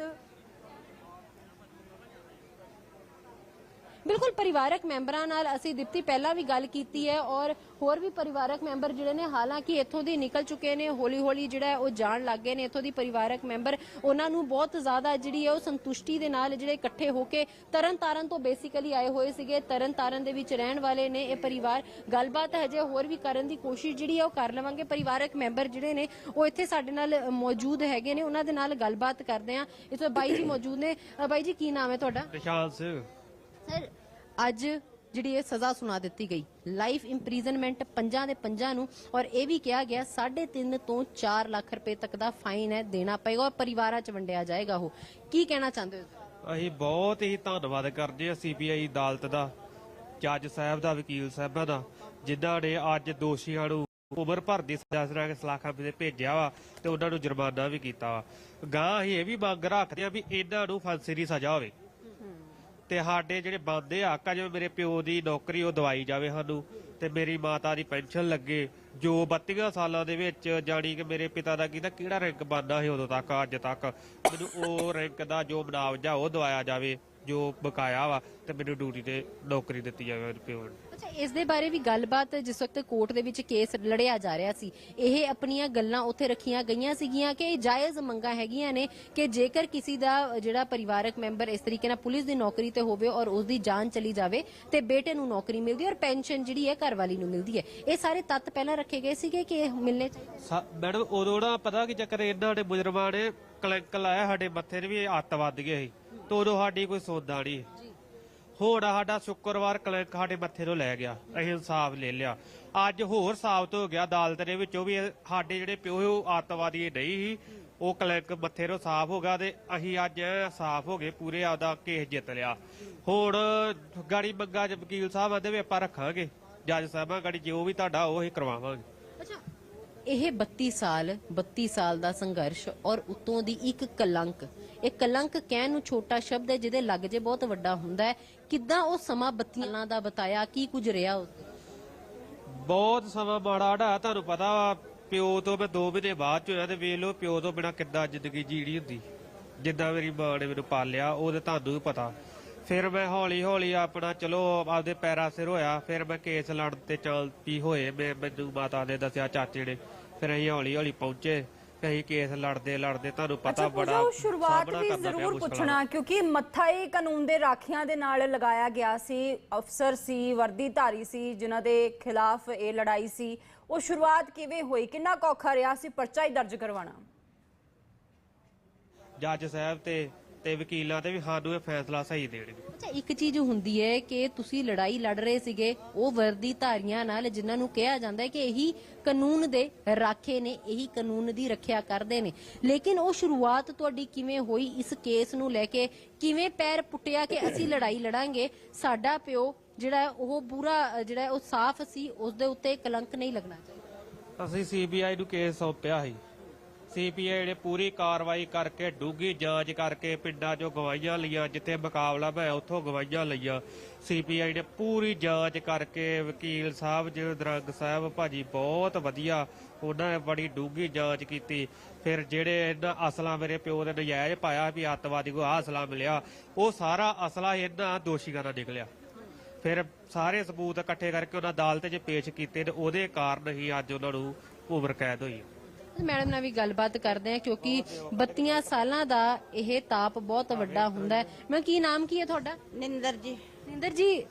Speaker 2: ਬਿਲਕੁਲ ਪਰਿਵਾਰਕ ਮੈਂਬਰਾਂ ਨਾਲ ਅਸੀਂ ਦਿੱਤੀ ਪਹਿਲਾਂ ਵੀ ਗੱਲ ਕੀਤੀ ਹੈ ਔਰ ਹੋਰ ਵੀ ਪਰਿਵਾਰਕ ਮੈਂਬਰ ਜਿਹੜੇ ਨੇ, ਹਾਲਾਂਕਿ ਇੱਥੋਂ ਦੀ ਨਿਕਲ ਚੁੱਕੇ ਨੇ, ਹੌਲੀ-ਹੌਲੀ ਜਿਹੜਾ ਉਹ ਜਾਣ ਲੱਗ ਗਏ ਨੇ। ਇੱਥੋਂ ਦੀ ਪਰਿਵਾਰਕ ਮੈਂਬਰ ਉਹਨਾਂ ਨੂੰ ਬਹੁਤ ਜ਼ਿਆਦਾ ਜਿਹੜੀ ਹੈ ਉਹ ਸੰਤੁਸ਼ਟੀ ਦੇ ਨਾਲ ਜਿਹੜੇ ਇਕੱਠੇ ਹੋ ਕੇ ਤਰਨਤਾਰਨ ਤੋਂ ਬੇਸਿਕਲੀ ਆਏ ਹੋਏ ਸੀਗੇ। ਤਰਨਤਾਰਨ ਦੇ ਵਿੱਚ ਰਹਿਣ ਵਾਲੇ ਨੇ ਇਹ ਪਰਿਵਾਰ। ਗੱਲਬਾਤ ਹਜੇ ਹੋਰ ਵੀ ਕਰਨ ਦੀ ਕੋਸ਼ਿਸ਼ ਜਿਹੜੀ ਹੈ ਉਹ ਕਰ ਲਵਾਂਗੇ। ਪਰਿਵਾਰਕ ਮੈਂਬਰ ਜਿਹੜੇ ਨੇ, ਉਹ ਇੱਥੇ ਸਾਡੇ ਨਾਲ ਮੌਜੂਦ ਹੈਗੇ ਨੇ। ਉਹਨਾਂ ਦੇ ਨਾਲ ਗੱਲਬਾਤ ਕਰਦੇ ਆ ਇੱਥੇ ਬਾਈ ਜੀ ਮੌਜੂਦ ਨੇ। ਬਾਈ ਜੀ, ਕੀ ਨਾਮ ਹੈ ਤੁਹਾਡਾ?
Speaker 5: ਨਿਸ਼ਾਨ ਸਿੰਘ।
Speaker 2: ਸਰ, ਅੱਜ ਜਿਹੜੀ ਇਹ ਸਜ਼ਾ ਸੁਣਾ ਦਿੱਤੀ ਗਈ ਲਾਈਫ ਇੰਪ੍ਰੀਜ਼ਨਮੈਂਟ ਪੰਜਾਂ ਦੇ ਪੰਜਾਂ ਨੂੰ, ਔਰ ਇਹ ਵੀ ਕਿਹਾ ਗਿਆ 3.5 ਤੋਂ 4 ਲੱਖ ਰੁਪਏ ਤੱਕ ਦਾ ਫਾਈਨ ਹੈ, ਦੇਣਾ ਪਏਗਾ ਔਰ ਪਰਿਵਾਰਾਂ 'ਚ ਵੰਡਿਆ ਜਾਏਗਾ ਉਹ। ਕੀ ਕਹਿਣਾ ਚਾਹੁੰਦੇ ਹੋ
Speaker 5: ਅਸੀਂ ਬਹੁਤ ਹੀ ਧੰਨਵਾਦ ਕਰਦੇ ਹਾਂ ਸੀਬੀਆਈ ਅਦਾਲਤ ਦਾ, ਜੱਜ ਸਾਹਿਬ ਦਾ, ਵਕੀਲ ਸਾਹਿਬਾਂ ਦਾ, ਜਿਨ੍ਹਾਂ ਨੇ ਅੱਜ ਦੋਸ਼ੀਆਂ ਨੂੰ ਉਮਰ ਭਰ ਦੀ ਸਜ਼ਾ ਸੁਣਾ ਕੇ ਸਲਾਖਾਂ ਤੇ ਭੇਜਿਆ ਵਾ ਤੇ ਉਹਨਾਂ ਨੂੰ ਜੁਰਮਾਨਾ ਵੀ ਕੀਤਾ ਵਾ। ਗਾਂ ਅਸੀਂ ਇਹ ਵੀ ਮੰਗ ਰੱਖਦੇ ਆ ਵੀ ਇਹਨਾਂ ਨੂੰ ਫਾਂਸੀ ਦੀ ਸਜ਼ਾ ਹੋਵੇ। ਤੇ ਸਾਡੇ ਜਿਹੜੇ ਬੰਦੇ ਹੱਕ ਆ ਜਿਵੇਂ ਮੇਰੇ ਪਿਓ ਦੀ ਨੌਕਰੀ ਉਹ ਦਵਾਈ ਜਾਵੇ ਸਾਨੂੰ ਤੇ ਮੇਰੀ ਮਾਤਾ ਦੀ ਪੈਨਸ਼ਨ ਲੱਗੇ, ਜੋ 32 ਸਾਲਾਂ ਦੇ ਵਿੱਚ ਜਾਣੀ ਕਿ ਮੇਰੇ ਪਿਤਾ ਦਾ ਕਿਹਦਾ, ਕਿਹੜਾ ਰੈਂਕ ਬਣਦਾ ਸੀ ਉਦੋਂ ਤੱਕ, ਅੱਜ ਤੱਕ, ਮੈਨੂੰ ਉਹ ਰੈਂਕ ਦਾ ਜੋ ਮੁਆਵਜ਼ਾ ਉਹ ਦਵਾਇਆ ਜਾਵੇ। ਜੋ ਬਕਾਇਆ ਵਾ ਤੇ ਮੈਨੂੰ ਡਿਊਟੀ ਤੇ ਨੌਕਰੀ ਦਿੱਤੀ ਜਾਵੇ ਮੇਰੇ ਪਿਓ ਨੂੰ
Speaker 2: ਅੱਛਾ ਇਸ ਦੇ ਬਾਰੇ ਵੀ ਗੱਲਬਾਤ ਜਿਸ ਵਕਤ ਕੋਰਟ ਦੇ ਵਿੱਚ ਕੇਸ ਲੜਿਆ ਜਾ ਰਿਹਾ ਸੀ ਇਹ ਆਪਣੀਆਂ ਗੱਲਾਂ ਉੱਥੇ ਰੱਖੀਆਂ ਗਈਆਂ ਸੀਗੀਆਂ ਕਿ ਇਹ ਜਾਇਜ਼ ਮੰਗਾਂ ਹੈਗੀਆਂ ਨੇ ਕਿ ਜੇਕਰ ਕਿਸੇ ਦਾ ਜਿਹੜਾ ਪਰਿਵਾਰਕ ਮੈਂਬਰ ਇਸ ਤਰੀਕੇ ਨਾਲ ਪੁਲਿਸ ਦੀ ਨੌਕਰੀ ਤੇ ਹੋਵੇ ਔਰ ਉਸ ਦੀ ਜਾਨ ਚਲੀ ਜਾਵੇ ਤੇ ਬੇਟੇ ਨੂੰ ਨੌਕਰੀ ਮਿਲਦੀ ਔਰ ਪੈਨਸ਼ਨ ਜਿਹੜੀ ਹੈ ਘਰ ਵਾਲੀ ਨੂੰ ਮਿਲਦੀ ਹੈ। ਇਹ ਸਾਰੇ ਤੱਤ ਪਹਿਲਾਂ ਰੱਖੇ ਗਏ ਸੀਗੇ ਕਿ ਇਹ ਮਿਲਨੇ ਚਾਹੀਦੇ?
Speaker 5: ਮੈਡਮ ਉਦੋਂ ਨਾ ਪਤਾ ਕੀ ਚੱਕਰ ਇਹਨਾਂ ਨੇ ਮੁਜਰਮਾਂ ਨੇ ਕਲੰਕ ਲਾਇਆ ਸਾਡੇ ਮੱਥੇ ਤੇ ਵੀ ਅੱਤ ਵੱਧ ਗਏ ਸੀ। ਤੇ ਉਦੋਂ ਸਾਡੀ ਕੋਈ ਸੌਦਾ ਨਹੀਂ ਹੁਣ ਸਾਡਾ ਸ਼ੁੱਕਰਵਾਰ ਕਲੰਕ ਸਾਡੇ ਮੱਥੇ ਤੋਂ ਲੈ ਗਿਆ। ਅਸੀਂ ਇਨਸਾਫ ਲੈ ਲਿਆ। ਅੱਜ ਹੋਰ ਸਾਬਤ ਹੋ ਗਿਆ ਅਦਾਲਤ ਦੇ ਵਿੱਚੋਂ ਵੀ ਇਹ ਸਾਡੇ ਜਿਹੜੇ ਪਿਓ ਉਹ ਅੱਤਵਾਦੀ ਨਹੀਂ ਸੀ। ਉਹ ਕਲੰਕ ਮੱਥੇ ਤੋਂ ਸਾਫ਼ ਹੋ ਗਿਆ ਤੇ ਅਸੀਂ ਅੱਜ ਸਾਫ਼ ਹੋ ਗਏ ਪੂਰੇ ਆਪਦਾ ਕੇਸ ਜਿੱਤ ਲਿਆ। ਹੁਣ ਗਾੜੀ ਮੰਗਾ ਚ ਵਕੀਲ ਸਾਹਿਬ ਆਂਦੇ ਵੀ ਆਪਾਂ ਰੱਖਾਂਗੇ। ਜੱਜ ਸਾਹਿਬਾਂ ਗਾੜੀ ਜੋ ਵੀ ਤੁਹਾਡਾ ਉਹ ਅਸੀਂ ਕਰਵਾਵਾਂਗੇ।
Speaker 2: ਅੱਛਾ ਇਹ 32 ਸਾਲ 32 ਸਾਲ ਦਾ ਸੰਘਰਸ਼ ਔਰ ਉਤੋਂ ਦੀ ਇੱਕ ਕਲੰਕ। ਇਹ ਕਲੰਕ ਕਹਿਣ ਨੂੰ ਛੋਟਾ ਸ਼ਬਦ ਹੈ, ਜਿਹਦੇ ਲੱਗ ਜੇ ਬਹੁਤ ਵੱਡਾ ਹੁੰਦਾ ਹੈ। ਕਿੱਦਾਂ ਉਹ ਸਮਾਂ 32 ਦਾ ਬਤਾਇਆ, ਕੀ ਕੁਝ ਰਿਹਾ ਉਸ
Speaker 5: ਬਹੁਤ ਸਮਾਂ ਮਾੜਾ ਢਾ ਤੁਹਾਨੂੰ ਪਤਾ ਵਾ, ਪਿਓ ਤੋਂ ਮੈਂ 2 ਮਹੀਨੇ ਬਾਅਦ ਚ ਹੋਇਆ ਤੇ ਵੇਖ ਲਓ ਪਿਓ ਤੋਂ ਬਿਨਾ ਕਿੱਦਾਂ ਜ਼ਿੰਦਗੀ ਜੀਣੀ ਹੁੰਦੀ। ਜਿੱਦਾਂ ਮੇਰੀ ਮਾਂ ਨੇ ਮੈਨੂੰ ਪਾਲਿਆ, ਉਹ ਤੇ ਤੁਹਾਨੂੰ ਵੀ ਪਤਾ। ਫਿਰ ਮੈਂ ਹੌਲੀ ਹੌਲੀ ਆਪਣਾ, ਚਲੋ, ਆਪਦੇ ਪੈਰਾਂ ਸਿਰ ਹੋਇਆ, ਫਿਰ ਮੈਂ ਕੇਸ ਲੜਨ ਤੇ ਚੱਲ ਪੀ ਹੋਏ। ਮੈਂ ਮੈਨੂੰ ਮਾਤਾ ਨੇ ਦੱਸਿਆ, ਚਾਚੇ ਨੇ। ਫਿਰ ਅਸੀਂ ਹੌਲੀ ਹੌਲੀ ਪਹੁੰਚੇ ਫਿਰ ਅਸੀਂ ਕੇਸ ਲੜਦੇ ਲੜਦੇ ਤੁਹਾਨੂੰ ਪਤਾ ਬੜਾ
Speaker 4: ਉਹ ਸ਼ੁਰੂਆਤ ਵੀ ਜ਼ਰੂਰ ਪੁੱਛਣਾ ਕਿਉਂਕਿ ਮੱਥਾ ਹੀ ਕਾਨੂੰਨ ਦੇ ਰਾਖਿਆਂ ਦੇ ਨਾਲ ਲਗਾਇਆ ਗਿਆ ਸੀ। ਅਫਸਰ ਸੀ ਵਰਦੀਧਾਰੀ ਸੀ ਜਿਨ੍ਹਾਂ ਦੇ ਖਿਲਾਫ ਇਹ ਲੜਾਈ ਸੀ। ਉਹ ਸ਼ੁਰੂਆਤ ਕਿਵੇਂ ਹੋਈ? ਕਿੰਨਾ ਕੁ ਔਖਾ ਰਿਹਾ ਸੀ ਪਰਚਾ ਹੀ ਦਰਜ ਕਰਵਾਉਣਾ?
Speaker 5: ਜੱਜ ਸਾਹਿਬ ਤੇ ਤੇ ਵਕੀਲਾਂ ਤੇ ਵੀ ਸਾਨੂੰ ਇਹ ਫੈਸਲਾ ਸਹੀ ਦੇਣਗੇ
Speaker 2: ਅੱਛਾ ਇੱਕ ਚੀਜ਼ ਹੁੰਦੀ ਹੈ ਕਿ ਤੁਸੀਂ ਲੜਾਈ ਲੜ ਰਹੇ ਸੀਗੇ ਉਹ ਵਰਦੀ ਧਾਰੀਆਂ ਨਾਲ ਜਿਨ੍ਹਾਂ ਨੂੰ ਕਿਹਾ ਜਾਂਦਾ ਹੈ ਕਿ ਇਹੀ ਕਾਨੂੰਨ ਦੇ ਰਾਖੇ ਨੇ ਇਹੀ ਕਾਨੂੰਨ ਦੀ ਰੱਖਿਆ ਕਰਦੇ ਨੇ। ਲੇਕਿਨ ਉਹ ਸ਼ੁਰੂਆਤ ਤੁਹਾਡੀ ਕਿਵੇਂ ਹੋਈ? ਇਸ ਕੇਸ ਨੂੰ ਲੈ ਕੇ ਕਿਵੇਂ ਪੈਰ ਪੁੱਟਿਆ ਕਿ ਅਸੀਂ ਲੜਾਈ ਲੜਾਂਗੇ? ਸਾਡਾ ਪਿਓ ਜਿਹੜਾ ਉਹ ਪੂਰਾ ਜਿਹੜਾ ਉਹ ਸਾਫ਼ ਸੀ ਉਸ ਦੇ ਉੱਤੇ ਕਲੰਕ ਨਹੀਂ ਲੱਗਣਾ ਚਾਹੀਦਾ।
Speaker 5: ਅਸੀਂ ਸੀਬੀਆਈ ਨੂੰ ਕੇਸ ਸੌਂਪਿਆ ਸੀ। ਸੀਪੀਆਈ ਨੇ ਪੂਰੀ ਕਾਰਵਾਈ ਕਰਕੇ ਡੂੰਘੀ ਜਾਂਚ ਕਰਕੇ ਪਿੰਡਾਂ 'ਚੋਂ ਗਵਾਈਆਂ ਲਈਆਂ, ਜਿੱਥੇ ਮੁਕਾਬਲਾ ਹੋਇਆ, ਉੱਥੋਂ ਗਵਾਈਆਂ ਲਈਆਂ। ਸੀਪੀਆਈ ਨੇ ਪੂਰੀ ਜਾਂਚ ਕਰਕੇ ਵਕੀਲ ਸਾਹਿਬ ਜੀ ਦਰੰਗ ਸਾਹਿਬ, ਭਾਜੀ ਬਹੁਤ ਵਧੀਆ, ਉਹਨਾਂ ਨੇ ਬੜੀ ਡੂੰਘੀ ਜਾਂਚ ਕੀਤੀ। ਫਿਰ ਜਿਹੜੇ ਇਹਨਾਂ ਅਸਲਾ ਮੇਰੇ ਪਿਓ ਦੇ ਨਜਾਇਜ਼ ਪਾਇਆ ਵੀ ਅੱਤਵਾਦੀ ਕੋ ਆਹ ਅਸਲਾ ਮਿਲਿਆ, ਉਹ ਸਾਰਾ ਅਸਲਾ ਇਹਨਾਂ ਦੋਸ਼ੀਆਂ ਦਾ ਨਿਕਲਿਆ। ਫਿਰ ਸਾਰੇ ਸਬੂਤ ਇਕੱਠੇ ਕਰਕੇ ਉਹਨਾਂ ਅਦਾਲਤ 'ਚ ਪੇਸ਼ ਕੀਤੇ ਤੇ ਉਹਦੇ ਕਾਰਨ ਹੀ ਅੱਜ ਉਹਨਾਂ ਨੂੰ ਉਮਰ ਕੈਦ ਹੋਈ।
Speaker 2: ਮੈਡਮ ਨਾਲ ਵੀ ਗੱਲਬਾਤ ਕਰਦੇ ਆ ਕਿਉਂਕਿ 32 ਸਾਲਾਂ ਦਾ ਇਹ ਤਾਪ ਬਹੁਤ ਵੱਡਾ ਹੁੰਦਾ ਹੈ। ਮੈਂ ਕੀ ਨਾਮ ਕੀ ਹੈ ਤੁਹਾਡਾ?
Speaker 6: ਨਿੰਦਰ ਜੀ।
Speaker 2: ਨਿੰਦਰ ਜੀ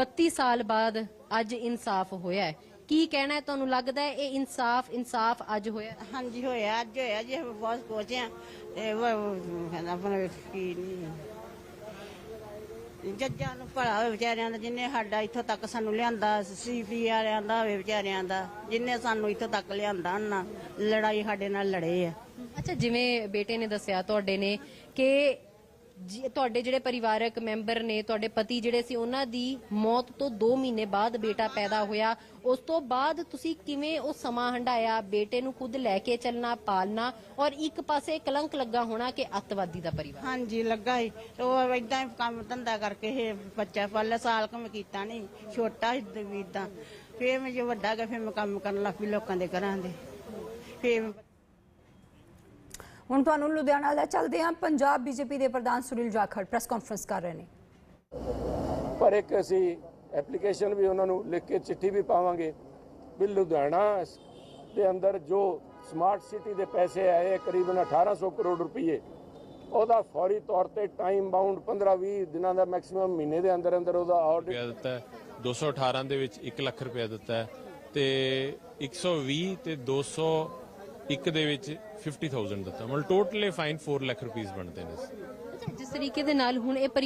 Speaker 2: 32 ਸਾਲ ਬਾਅਦ ਅੱਜ ਇਨਸਾਫ ਹੋਇਆ ਹੈ। ਕੀ ਕਹਿਣਾ ਹੈ ਤੁਹਾਨੂੰ ਲੱਗਦਾ ਹੈ ਇਹ ਇਨਸਾਫ ਇਨਸਾਫ ਅੱਜ ਹੋਇਆ ਹੈ?
Speaker 6: ਹਾਂਜੀ ਹੋਇਆ ਅੱਜ ਹੋਇਆ ਜੀ ਬਹੁਤ ਖੁਸ਼ ਆ ਇਹ ਵਾ- ਆਪਣਾ ਕੀ ਨਹੀਂ ਜੱਜਾਂ ਨੂੰ ਭਲਾ ਹੋਵੇ ਵਿਚਾਰਿਆਂ ਦਾ, ਜਿਨੇ ਸਾਡਾ ਇੱਥੋਂ ਤੱਕ ਸਾਨੂੰ ਲਿਆਂਦਾ, ਸੀਪੀ ਵਾਲਿਆਂ ਦਾ ਹੋਵੇ ਵਿਚਾਰਿਆਂ ਦਾ, ਜਿਨੇ ਸਾਨੂੰ ਇੱਥੋਂ ਤੱਕ ਲਿਆਂਦਾ ਉਹਨਾਂ ਲੜਾਈ ਸਾਡੇ ਨਾਲ ਲੜੇ ਆ।
Speaker 2: ਅੱਛਾ, ਜਿਵੇਂ ਬੇਟੇ ਨੇ ਦੱਸਿਆ, ਤੁਹਾਡੇ ਨੇ ਕਿ ਤੁਹਾਡੇ ਜਿਹੜੇ ਪਰਿਵਾਰਕ ਮੈਂਬਰ ਨੇ, ਤੁਹਾਡੇ ਪਤੀ ਜਿਹੜੇ ਸੀ, ਉਹਨਾਂ ਦੀ ਮੌਤ ਤੋਂ 2 ਮਹੀਨੇ ਬਾਅਦ ਬੇਟਾ ਪੈਦਾ ਹੋਇਆ। ਉਸ ਤੋਂ ਬਾਅਦ ਤੁਸੀਂ ਕਿਵੇਂ ਉਹ ਸਮਾਂ ਹੰਡਾਇਆ ਬੇਟੇ ਨੂੰ ਖੁਦ ਲੈ ਕੇ ਚੱਲਣਾ, ਪਾਲਣਾ ਔਰ ਇੱਕ ਪਾਸੇ ਕਲੰਕ ਲੱਗਾ ਹੋਣਾ ਕਿ ਅੱਤਵਾਦੀ ਦਾ ਪਰਿਵਾਰ।
Speaker 6: ਹਾਂਜੀ, ਲੱਗਾ ਸੀ ਤੇ ਉਹ ਇਦਾਂ ਹੀ ਕੰਮ ਧੰਦਾ ਕਰਕੇ ਇਹ ਬੱਚਾ ਪਾਲਿਆ ਸਾਲ ਕੰਮ ਕੀਤਾ ਨਹੀਂ, ਛੋਟਾ ਸੀ ਵੀ ਫੇਰ ਮੈਂ ਜੇ ਵੱਡਾ ਗਿਆ, ਫੇਰ ਮੈਂ ਕੰਮ ਕਰਨ ਲੱਗ ਪਈ ਲੋਕਾਂ ਦੇ ਘਰਾਂ ਦੇ। ਫੇਰ
Speaker 4: ਹੁਣ ਤੁਹਾਨੂੰ ਲੁਧਿਆਣਾ ਲੈ ਚੱਲਦੇ ਹਾਂ। ਪੰਜਾਬ ਬੀਜੇਪੀ ਦੇ ਪ੍ਰਧਾਨ ਸੁਨੀਲ ਜਾਖੜ ਪ੍ਰੈਸ ਕਾਨਫਰੰਸ ਕਰ ਰਹੇ ਨੇ।
Speaker 7: ਪਰ ਇੱਕ ਅਸੀਂ ਐਪਲੀਕੇਸ਼ਨ ਵੀ ਉਹਨਾਂ ਨੂੰ ਲਿਖ ਕੇ ਚਿੱਠੀ ਵੀ ਪਾਵਾਂਗੇ ਵੀ ਲੁਧਿਆਣਾ ਦੇ ਅੰਦਰ ਜੋ ਸਮਾਰਟ ਸਿਟੀ ਦੇ ਪੈਸੇ ਆਏ ਕਰੀਬਨ 1800 ਕਰੋੜ ਰੁਪਏ ਉਹਦਾ ਫੌਰੀ ਤੌਰ ਤੇ ਟਾਈਮ ਬਾਉਂਡ 15-20 ਦਿਨਾਂ ਦਾ ਮੈਕਸਿਮਮ ਮਹੀਨੇ ਦੇ ਅੰਦਰ ਅੰਦਰ ਉਹਦਾ ਆਡਿਟ
Speaker 3: ਰੁਪਇਆ ਦਿੱਤਾ ਹੈ। 218 ਦੇ ਵਿੱਚ 1 ਲੱਖ ਰੁਪਇਆ ਦਿੱਤਾ ਤੇ 120 ਤੇ 201 ਦੇ ਵਿੱਚ 50000 ਦਿੱਤਾ। ਮਤਲਬ ਟੋਟਲੀ ਫਾਈਨ 4 ਲੱਖ ਰੁਪਏ ਬਣਦੇ ਨੇ।
Speaker 2: ਜਿਸ ਤਰੀਕੇ ਦੇ ਨਾਲ ਹੁਣ ਇਹ ਪਰਿ-